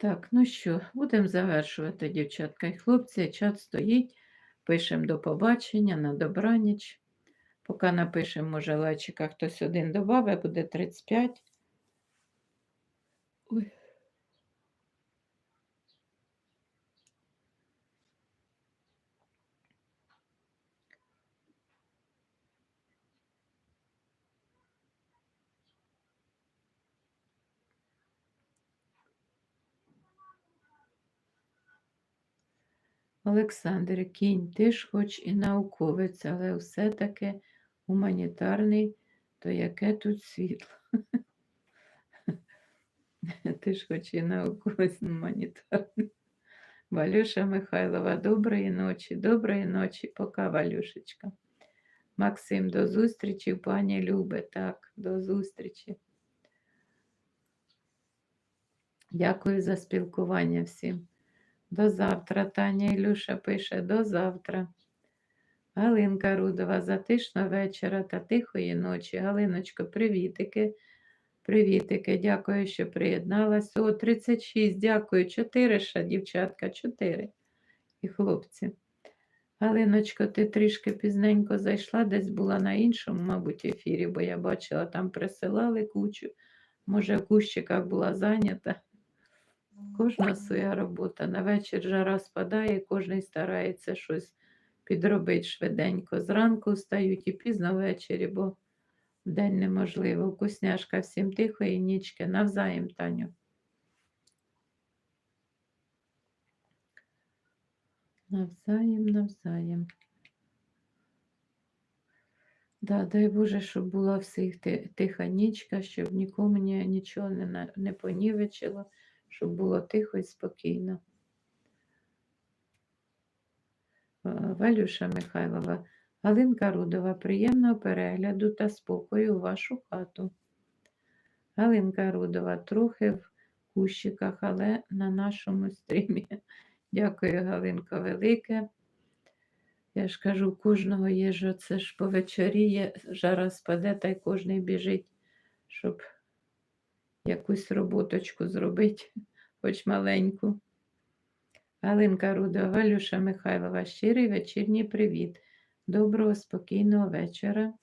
Так, ну що, будемо завершувати, дівчатка і хлопці. Чат стоїть. Пишемо до побачення, на добраніч. Поки напишемо, може, лайчика хтось один додавить, буде 35. Ой. Олександр, кінь, ти ж хоч і науковець, але все-таки гуманітарний, то яке тут світло? Ти ж хоч і науковець гуманітарний. Валюша Михайлова, доброї ночі, доброї ночі, пока, Валюшечка. Максим, до зустрічі, пані Любе. Так, до зустрічі. Дякую за спілкування всім. До завтра, Таня Ілюша пише, до завтра. Галинка Рудова, затишно вечора та тихої ночі. Галиночко, привітики. Привітики, дякую, що приєдналась. О, 36, дякую. 4 ще, дівчатка, 4. І хлопці. Галиночко, ти трішки пізненько зайшла, десь була на іншому, мабуть, ефірі, бо я бачила, там присилали кучу. Може, в кущиках була зайнята. Кожна своя робота. На вечір жара спадає, кожен старається щось підробити швиденько. Зранку встають і пізно ввечері, бо вдень неможливо. Вкусняшка всім тихої нічки. Навзаєм, Таню. Навзаєм, навзаєм. Да, дай Боже, щоб була всіх тиха нічка, щоб нікому нічого не, не понівечило, щоб було тихо і спокійно. Е, Валюша Михайлова, Галинка Рудова, приємного перегляду та спокою у вашу хату. Галинка Рудова, трохи в кущиках, але на нашому стрімі. Дякую, Галинко, велике. Я ж кажу, кожного є ж це ж повечоріє, жара спаде, та й кожний біжить, щоб якусь роботочку зробити, хоч маленьку. Галинка Рудова, Валюша Михайлова, щирий вечірній привіт. Доброго, спокійного вечора.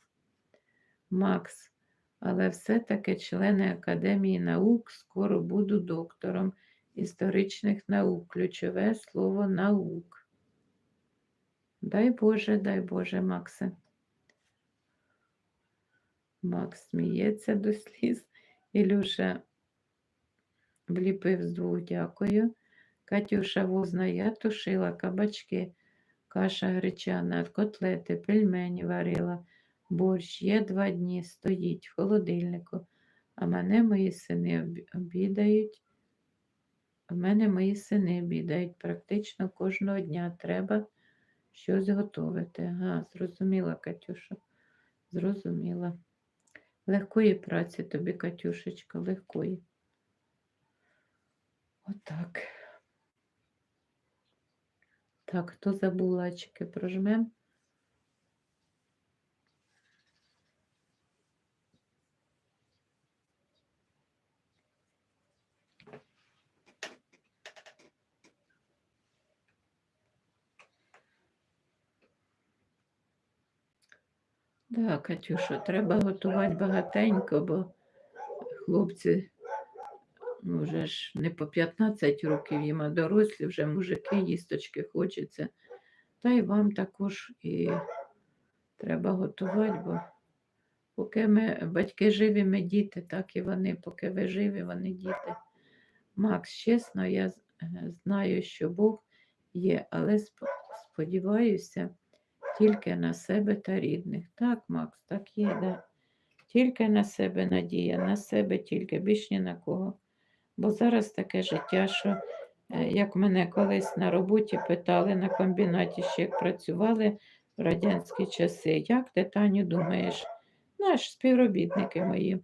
Макс, але все-таки члени Академії наук скоро буду доктором історичних наук. Ключове слово наук. Дай Боже, дай Боже, Максе. Макс сміється до сліз. Ілюша вліпив з двох дякую. Катюша возна, я тушила кабачки, каша гречана, котлети, пельмені варила, борщ є два дні, стоїть в холодильнику, а мене мої сини обідають. У мене мої сини обідають практично кожного дня. Треба щось готувати. Ага, зрозуміла, Катюша. Зрозуміла. Легкої праці тобі, Катюшечка, легкої. Отак. Так, хто забув лайчики, прожмем. Да, Катюша, треба готувати багатенько, бо хлопці ну, вже ж не по 15 років їм, а дорослі вже мужики, їсточки хочеться. Та й вам також і треба готувати, бо поки ми батьки живі, ми діти, так і вони, поки ви живі, вони діти. Макс, чесно, я е, знаю, що Бог є, але сподіваюся тільки на себе та рідних. Так, Макс, так є, да. Тільки на себе надія, на себе тільки, більш ні на кого. Бо зараз таке життя, що е, як мене колись на роботі питали на комбінаті, ще як працювали в радянські часи, як ти, Таню, думаєш, наш співробітники мої.